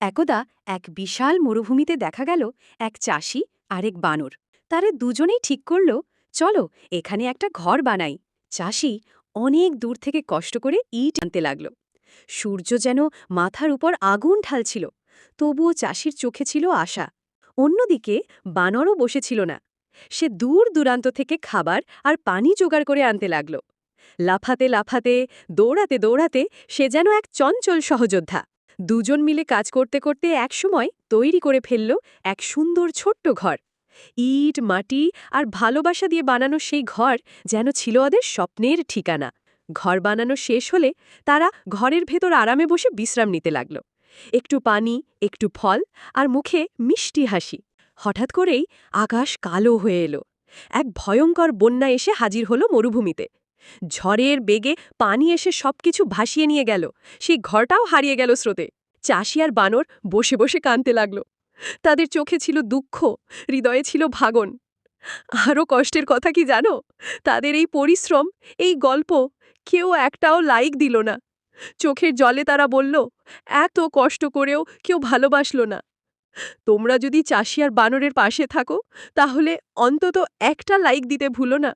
একদা এক বিশাল মরুভূমিতে দেখা গেল এক চাষি আর এক বানর। তারা দুজনেই ঠিক করল, চলো, এখানে একটা ঘর বানাই। চাষি অনেক দূর থেকে কষ্ট করে ইট আনতে লাগল। সূর্য যেন মাথার উপর আগুন ঢালছিল, তবুও চাষির চোখে ছিল আশা। অন্যদিকে বানরও বসেছিল না। সে দূর দূরান্ত থেকে খাবার আর পানি জোগাড় করে আনতে লাগল। লাফাতে লাফাতে, দৌড়াতে দৌড়াতে সে যেন এক চঞ্চল সহযোদ্ধা দুজন মিলে কাজ করতে করতে একসময় তৈরি করে ফেলল এক সুন্দর ছোট্ট ঘর। ইট, মাটি আর ভালোবাসা দিয়ে বানানো সেই ঘর যেন ছিল ওদের স্বপ্নের ঠিকানা। ঘর বানানো শেষ হলে তারা ঘরের ভেতর আরামে বসে বিশ্রাম নিতে লাগল। একটু পানি, একটু ফল আর মুখে মিষ্টি হাসি। হঠাৎ করেই আকাশ কালো হয়ে এলো। এক ভয়ঙ্কর বন্যা এসে হাজির হলো মরুভূমিতে। ঝড়ের বেগে পানি এসে সবকিছু ভাসিয়ে নিয়ে গেল। সেই ঘরটাও হারিয়ে গেল স্রোতে। চাষি আর বানর বসে বসে কানতে লাগল। তাদের চোখে ছিল দুঃখ, হৃদয়ে ছিল ভাগন। আরও কষ্টের কথা কি জানো? তাদের এই পরিশ্রম, এই গল্প কেউ একটাও লাইক দিল না। চোখের জলে তারা বলল, এত কষ্ট করেও কেউ ভালোবাসল না। তোমরা যদি চাষি আর বানরের পাশে থাকো, তাহলে অন্তত একটা লাইক দিতে ভুলো না।